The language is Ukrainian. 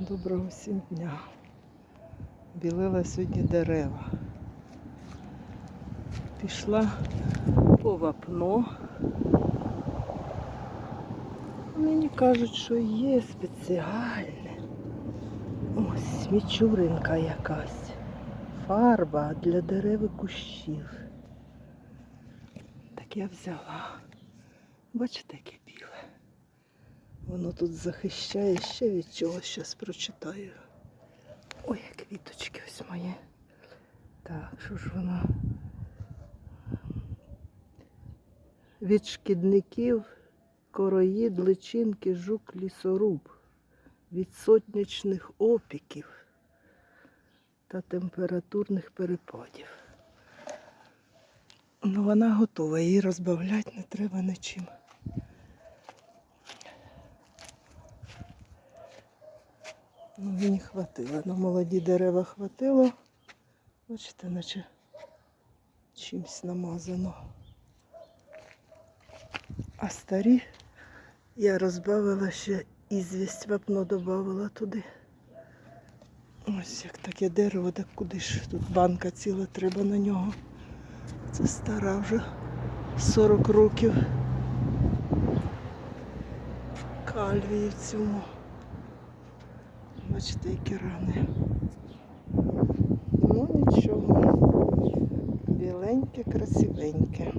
Доброго всім дня. Білила сьогодні дерева. Пішла по вапно. Мені кажуть, що є спеціальне. Ось мічуринка якась. Фарба для дерев і кущів. Так я взяла. Бачите, яке біле. Воно тут захищає ще від чогось, зараз прочитаю. Ой, квіточки ось мої. Так, що ж воно? Від шкідників, короїд, личинки, жук, лісоруб, від сотнячних опіків та температурних перепадів. Ну, вона готова, її розбавляти не треба нічим. Ну, мені хватило. На молоді дерева хватило. Бачите, наче чимось намазано. А старі я розбавила ще ізвість вапно додавала туди. Ось як таке дерево, так куди ж тут банка ціла треба на нього. Це стара вже 40 років. Кальвії в цьому. Бачите, які рани. Ну нічого. Біленьке, красивеньке.